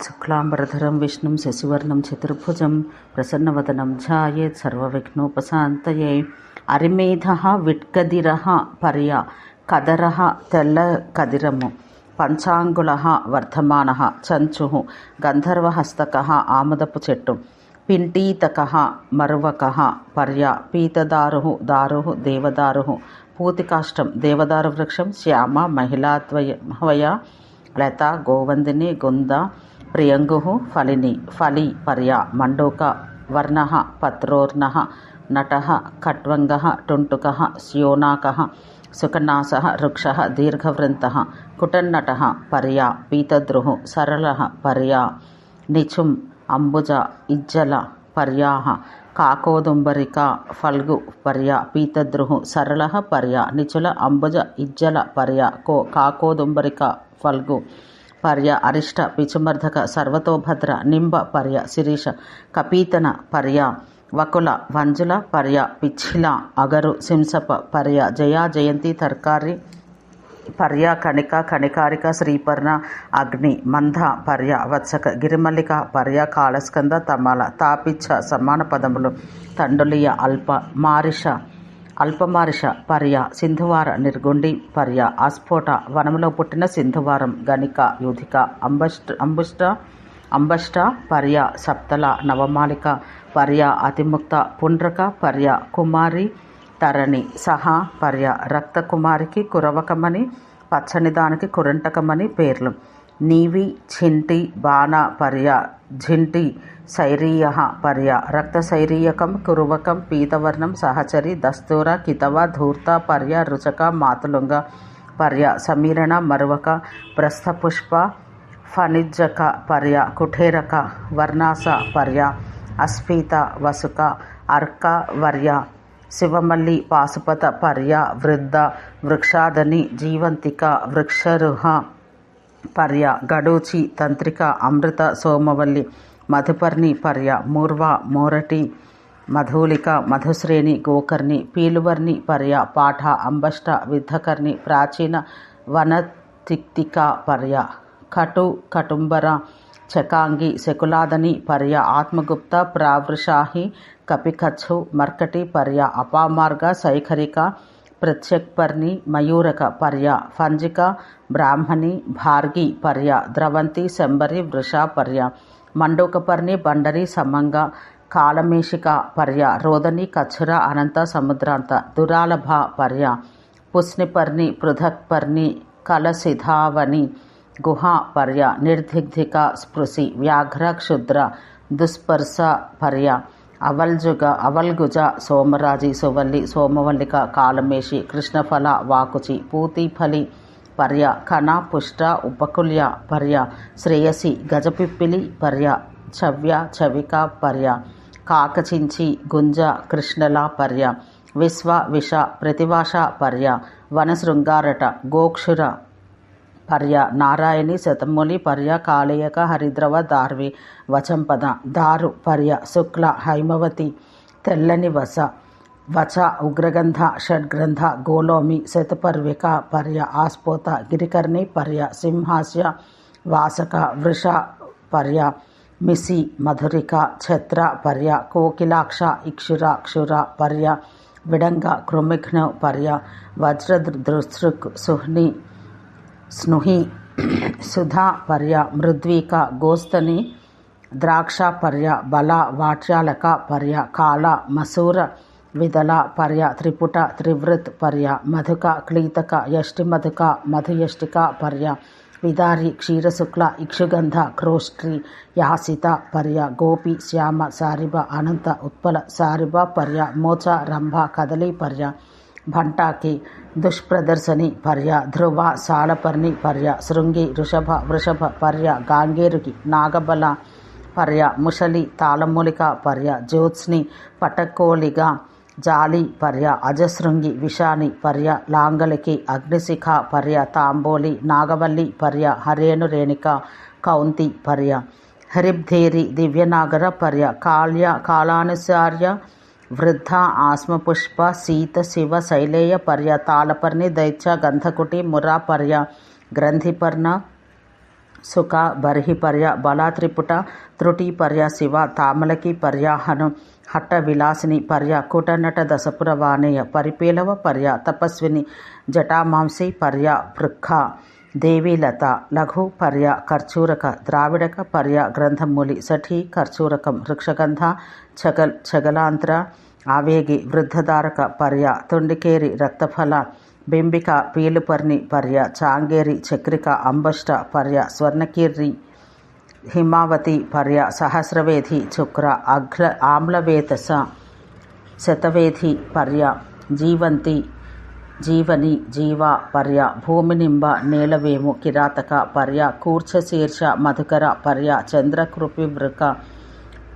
శుక్లాంబరధరం విష్ణుం శశివర్ణం చతుర్భుజం ప్రసన్నవదనం ధ్యాయేత్ సర్వవిఘ్నోపశాంతయే. అరిమేధ విట్కదిర పర్య కదర తెల్ల కదిరము. పంచాంగుల వర్ధమాన చంచు గంధర్వహస్తక ఆమదపు చెట్టు. పింటీతక మరువక పర్య పీతదారు దారు దేవదారు పూతికాష్టం దేవదారు వృక్షం శ్యామ మహిళాద్వయ మహవయ లత గోవందిని గుంద ప్రియంగు ఫలిని ఫలి పర్యా మండూక వర్ణ పత్రోర్ణ నట ఖట్వంగ టుంటుక స్యోనాక సుఖనాస వృక్ష దీర్ఘవృంత కుటన్నట పర్యా పీతద్రుః సరళ పర్యా నిచుం అంబుజ ఇజ్జల పర్యాహ కాకోదుంబరిక ఫల్గు పర్య పీతద్రుః సరళ పర్య నిచుల అంబుజ ఇజ్జల పర్య కో కాకోదుంబరిక ఫల్గు పర్య అరిష్ట పిచుమర్ధక సర్వతోభద్ర నింబ పర్య శిరీష కపీతన పర్య వకుల వంజుల పర్య పిచ్చిల అగరు సింసప పర్య జయా జయంతి తర్కారి పర్య కణిక కణికారిక శ్రీపర్ణ అగ్ని మంద పర్య వత్సక గిరిమల్లిక పర్య కాళస్కంద తమాల తాపిచ్చ సమాన పదములు తండులియ అల్ప మారిష అల్పమారిష పర్య సింధువార నిర్గుండి పర్య ఆస్ఫోట వనములో పుట్టిన సింధువారం గణిక యూధిక అంబష్ట అంబుష్ట అంబష్ట పర్య సప్తల నవమాలిక పర్య అతిముక్త పుండ్రక పర్య కుమారి తరణి సహా పర్య రక్తకుమారికి కురవకమని పచ్చని దానికి కురంటకమని పేర్లు. నీవి ఛింటి బాణ పర్య ఝింటి శైరీయ పర్య. రక్తశైరీయకం కురువకం పీతవర్ణం సహచరి దస్తూర కితవ ధూర్త పర్య రుచక మాతులుంగ పర్య సమీరణ మరువక ప్రస్థపుష్ప ఫణిజక పర్య కుఠేరక వర్ణాస పర్య అస్ఫీత వసుక అర్క వర్య శివమల్లి పాశుపత పర్య వృద్ధ వృక్షాదని జీవంతిక వృక్షరుహ పర్య గడూచి తంత్రిక అమృత సోమవల్లి మధుపర్ణి పర్య మూర్వ మోరటి మధులిక మధుశ్రేణి గోకర్ణి పీలువర్ణి పర్య పాఠ అంబష్ట విద్ధకర్ణి ప్రాచీన వనతిక్తిక పర్య కటు కటుంబర చకాంగి శకులాదని పర్య ఆత్మగుప్త ప్రావృషాహి కపికచ్చు మర్కటి పర్య అపామార్గ శైఖరిక ప్రత్యక్పర్ణి మయూరక పర్య ఫంజిక బ్రాహ్మణి భార్గి పర్య ద్రవంతి శంబరి వృష పర్య. మండోకపర్ణి బండరి సమంగ కాలమేషిక పర్య రోదని కచ్చుర అనంత సముద్రాంత దురాలభ పర్య పుస్నిపర్ణి పృథక్పర్ణి కలసిధావని గుహ పర్య నిర్దిగ్ధిక స్పృశి వ్యాఘ్ర క్షుద్ర దుస్పర్శ పర్య అవల్జుగ అవల్గుజ సోమరాజి సువల్లి సోమవల్లిక కాలమేషి కృష్ణఫల వాకుచి పూతిఫలి పర్య. కణ పుష్ట ఉపకుల్య పర్య. శ్రేయసి గజపిప్పిలి పర్య. చవ్య చవిక పర్య. కాకచించి గుంజ కృష్ణల పర్య. విశ్వ విష ప్రతిభాష పర్య. వనశృంగారట గోక్షుర పర్య. నారాయణి శతమూలి పర్య. కాళయక హరిద్రవ దార్వి వచంపద. దారు పర్య. శుక్ల హైమవతి తెల్లని వస. వచ ఉగ్రగంధ షడ్గ్రంథ గోలోమి శతపర్విక పర్య ఆస్పోత గిరికర్ణి పర్య సింహాస్య వాసక వృష పర్య మిసి మధురిక ఛత్ర పర్య కోకిలాక్ష ఇక్షుర క్షుర పర్య విడంగ కృమిఘ్న పర్య వజ్రదృసృక్ సుహ్ని స్నుహి సుధా పర్య మృద్వీక గోస్తని ద్రాక్ష పర్య బల వాట్యాలక పర్య కాల మసూర విదల పర్య త్రిపుట త్రివృత్ పర్య మధుక క్లీతక యష్టిమధుక మధుయష్టిక పర్య విదారి క్షీరశుక్ల ఇక్షుగంధ క్రోష్ట్రి యాసిత పర్య గోపి శ్యామ సారిభ అనంత ఉత్పల సారిభ పర్య మోచ రంభ కదలి పర్య భంటాకి దుష్ప్రదర్శని పర్య ధ్రువ సాలపర్ణి పర్య శృంగి వృషభ వృషభ పర్య గాంగేరుకి నాగబల పర్య ముషలి తాళమూలిక పర్య జ్యోత్స్ని పటకోలిగా జాలి పర్య అజశృంగి విషాని పర్య లాంగలికి అగ్నిశిఖ పర్య తాంబోలి నాగవల్లి పర్య హరేణు రేణిక కౌంతి పర్య. హరిబ్ధేరి దివ్యనాగర పర్య కాళ్య కాలానుసార్య వృద్ధ ఆస్మపుష్ప సీత శివ శైలేయ పర్య తాళపర్ణి దైత్య గంధకుటి మురా పర్య గ్రంథిపర్ణ సుఖ బర్హి పర్య బల త్రుటి పర్య శివ తామలకి పర్యహను హట్ట విలాసిని పర్య కూటనట దశపుర వాణేయ పరిపేలవ పర్య తపస్విని జటామాంసి పర్య పృఖ దేవీలత లఘు పర్య కర్చూరక ద్రావిడక పర్య గ్రంథమూలి సఠీ కర్చూరకం వృక్షగంధ చగల్ చగలాంత్ర ఆవేగి వృద్ధధారక పర్య తొండికేరి రక్తఫల బింబిక పీలుపర్ణి పర్య చాంగేరి చక్రిక అంబష్ట పర్య స్వర్ణకీర్రి హిమావతి పర్య సహస్రవేధి చుక్ర అగ్ర ఆమ్లవేతస శతవేధి పర్య జీవంతి జీవని జీవ పర్య భూమినింబ నేలవేము కిరాతక పర్య కూర్చశీర్ష మధుకర పర్య చంద్రకృపివృక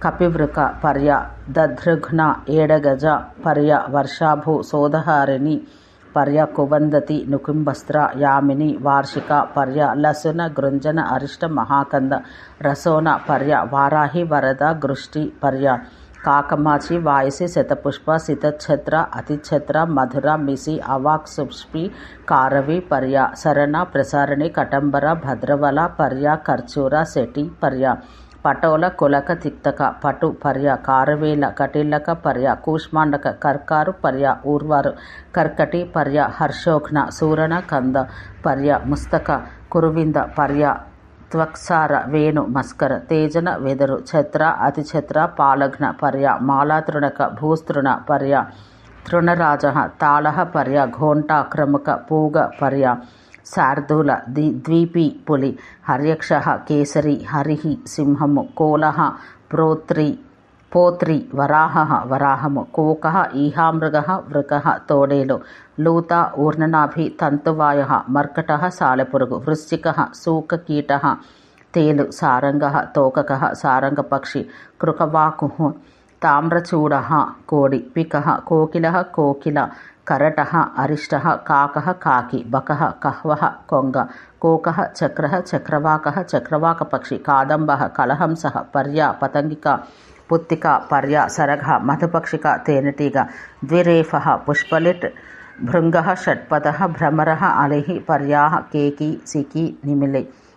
కపివృక పర్య దధృఘ్న ఏడగజ పర్య వర్షాభు సోదహారిణి పర్య కువందతి నుకుంభస్త్ర యామిని వార్షిక పర్య లసున గృంజన అరిష్ట మహాకంద రసోన పర్య వారాహి వరద గృష్టి పర్య కాకమాచి వాయసి శతపుష్ప సితఛత్ర అతిఛత్ర మధుర మిసి అవాక్ సుష్పి కారవి పర్య శరణ ప్రసారణి కటంబర భద్రవల పర్య కర్చూర శటి పర్య పటోల కులక తిక్తక పటు పర్య కారవేల కటిల్లక పర్య కూష్మాండక కర్కారు పర్య ఊర్వారు కర్కటి పర్య హర్షోఘ్న సూరణ కంద పర్య ముస్తక కురువింద పర్య త్వక్సార వేణు మస్కర తేజన వెదరు ఛత్ర అతిఛత్ర పాలఘ్న పర్య మాలాతృణక భూస్తృణ పర్య తృణరాజ తాళ పర్య ఘోంటా క్రముక పూగ పర్య శార్దూల ది ద్వీపి పులి హర్యక్ష కేసరి హరిహి సింహము కోల ప్రోత్రి పోత్రి వరాహ వరాహము కోక ఈహామృగ వృక తోడేలు లూత ఊర్ణనాభి తంతువాయ మర్కట సాలెపురుగు వృశ్చిక సూకకీట తేలు సారంగ తోకక సారంగపక్షి కృకవాకు తామ్రచూడ కోడి పిక కోకిల కోకిల కరట అరిష్ట కాక కాకి బక కహ్వ కొంగ కోక చక్ర చక్రవాక చక్రవాక పక్షి కాదంబ కలహంస పర్య పతంగిక పుత్తిక పర్య సరగ మధుపక్షిక తేనెటీగ ద్విరేఫ పుష్పలిట్ భృంగ షట్పద భ్రమర అలి పర్యా కేకి సికి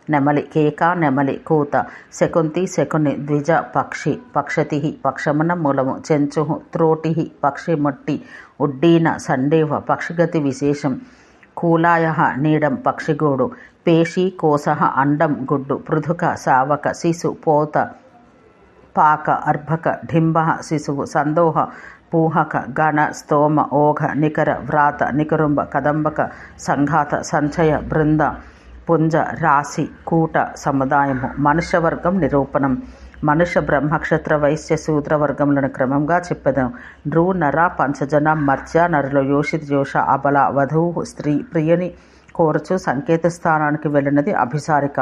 నెమలి కేక నెమలి కూత శకుంతి శకుని ద్విజ పక్షి పక్షతి పక్షమున మూలము చెంచు త్రోటి పక్షి మొట్టి ఉడ్డీన సండేవ పక్షిగతి విశేషం కూలాయ నీడం పక్షిగూడు పేషి కోస అండం గుడ్డు పృథుక సావక శిశు పోత పాక అర్భక డింబ శిశువు సందోహ పూహక గణ స్తోమ ఓఘ నికర వ్రాత నికరుంబ కదంబక సంఘాత సంచయ బృంద పుంజ రాశి కూట సముదాయము మనుష్యవర్గం నిరూపణం. మనుష్య బ్రహ్మక్షత్ర వైశ్య శూద్ర వర్గములను క్రమంగా చెప్పెదను. నృ నర పంచజన మర్త్య నరులు యోషిత్ జోష అబల వధువు స్త్రీ ప్రియని కోరుచు సంకేత స్థానానికి వెళ్ళినది అభిసారిక.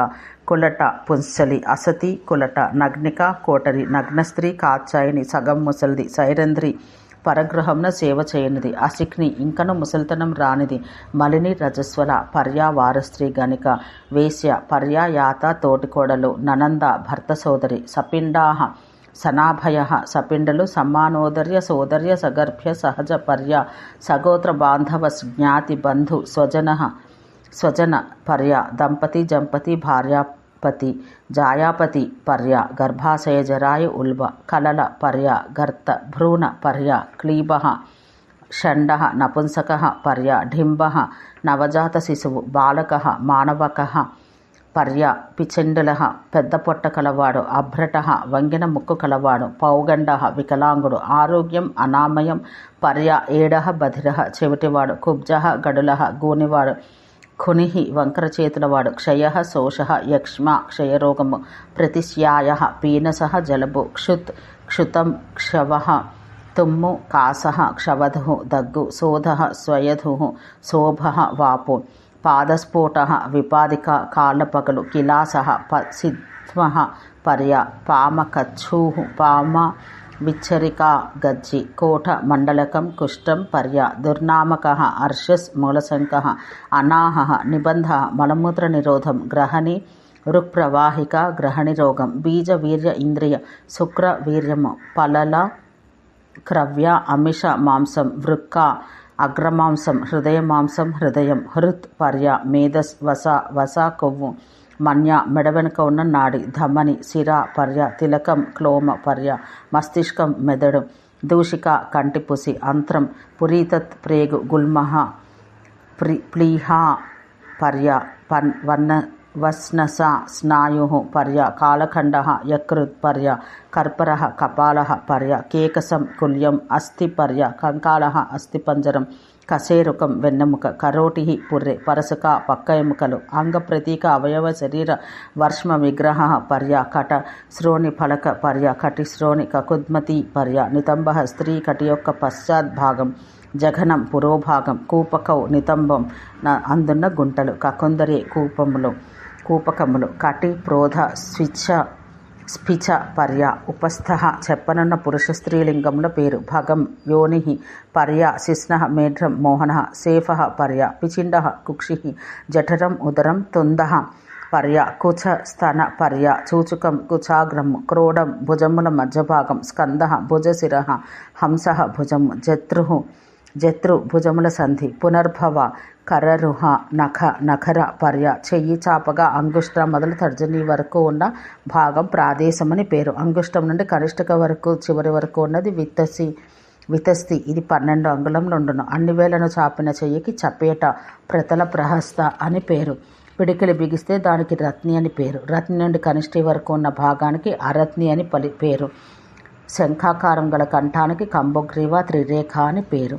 కులట పుంసలి అసతి కులట నగ్నిక కోటరి నగ్నస్త్రీ కాచాయిని సగం ముసలిది సైరంధ్రి పరగృహంన సేవ చేయనిది. అసిక్ని ఇంకను ముసల్తనం రానిది. మలిని రజస్వల పర్యావారస్త్రీ గణిక వేశ్య పర్యాయాత తోటికోడలు ననంద భర్త సోదరి సపిండాహ సనాభయ సపిండలు సమానోదర్య సోదర్య సగర్భ్య సహజ పర్య సగోత్ర బాంధవ జ్ఞాతి బంధు స్వజన స్వజన పర్య దంపతి జంపతి పతి జాయాపతి పర్య గర్భాశయ జరాయు ఉల్బ కలల పర్య గర్త భ్రూణ పర్య క్లీబ షండ నపుంసక పర్య డింబ నవజాత శిశువు బాలక మానవక పర్య పిచెండుల పెద్ద పొట్ట కలవాడు అభ్రట వంగిన ముక్కు కలవాడు పౌగండ వికలాంగుడు ఆరోగ్యం అనామయం పర్య ఏడహ బధిర చెవిటివాడు కుబ్జ గడుల గూనివాడు కునిహి వంకర చేతులవాడు. క్షయ శోష యక్ష్మ క్షయరోగము ప్రతిశ్యాయ పీనస జలబు క్షుత్ క్షుతం క్షవ తుమ్ము కాస క్షవధు దగ్గు శోధ స్వయధు శోభ వాపు పాదస్ఫోట విపాదిక కాళ్ళపగలు కిలాస ప సిద్ధ్మ పర్య పామకచ్చూ పామ విచ్చరికా గజ్జి కోట మండలకం కుష్టం పర్య దుర్నామక అర్షస్ మూలశంక అనాహ నిబంధ మలమూత్ర నిరోధం గ్రహణి రుక్ప్రవాహిక గ్రహణి రోగం బీజ వీర్య ఇంద్రియ శుక్ర వీర్యము పలల క్రవ్య అమిష మాంసం వృక్క అగ్రమాంసం హృదయ మాంసం హృదయం హృత్ పర్య మేధస్ వస వస కొవ్వు మన్య మెడ వెనుక ఉన్న నాడి ధమని శిర పర్య తిలకం క్లోమ పర్య మస్తిష్కం మెదడు దూషిక కంటిపుసి అంత్రం పురీతత్ ప్రేగు గుల్మహ ప్రి ప్లీహా పర్య పన్ వన్న వస్నస స్నాయు పర్య కాళఖండ యకృత్ పర్య కర్పర కపాల పర్య కేకసం కుల్యం అస్థి పర్య కంకాళ అస్థిపంజరం కశేరుకం వెన్నెముక కరోటి పుర్రె పరసక పక్క ఎముకలు అంగ ప్రతీక అవయవ శరీర వర్ష్మ విగ్రహ పర్య కట శ్రోణి ఫలక పర్య కటి శ్రోణి కకుద్మతి పర్య నితంబ స్త్రీ కటి యొక్క పశ్చాద్భాగం జఘనం పురోభాగం కూపకౌ నితంబం అందున్న గుంటలు కకుందరి కూపములు కూపకములు కటి ప్రోధ స్విచ్ఛ స్పిచ పర్య ఉపస్థ చెప్పనున్న పురుష స్త్రీలింగముల పేరు. భగం యోని పర్య శిష్ణ మేఢ్రం మోహన సేఫ పర్య పిచిండ కుక్షి జఠరం ఉదరం తుంద పర్య కుచ స్తన పర్య చూచుకం కుచాగ్రం క్రోడం భుజముల మధ్యభాగం స్కంద భుజశిర హంస భుజము జత్రు జత్రు భుజముల సంధి పునర్భవ కరరుహ నఖ నఖర పర్య చెయ్యి చాపగా అంగుష్టం మొదలు తర్జని వరకు ఉన్న భాగం ప్రాదేశమని పేరు. అంగుష్టం నుండి కనిష్టక వరకు చివరి వరకు ఉన్నది విత్తసి వితస్తి. ఇది పన్నెండు అంగుళంలో ఉండును అన్ని వేలను చాపిన చెయ్యికి చపేట ప్రతల ప్రహస్త అని పేరు. పిడికిలి బిగిస్తే దానికి రత్ని అని పేరు. రత్ని నుండి కనిష్టి వరకు ఉన్న భాగానికి అరత్ని అని పలి పేరు. శంఖాకారం గల కంఠానికి కంబోగ్రీవ త్రిరేఖ అని పేరు.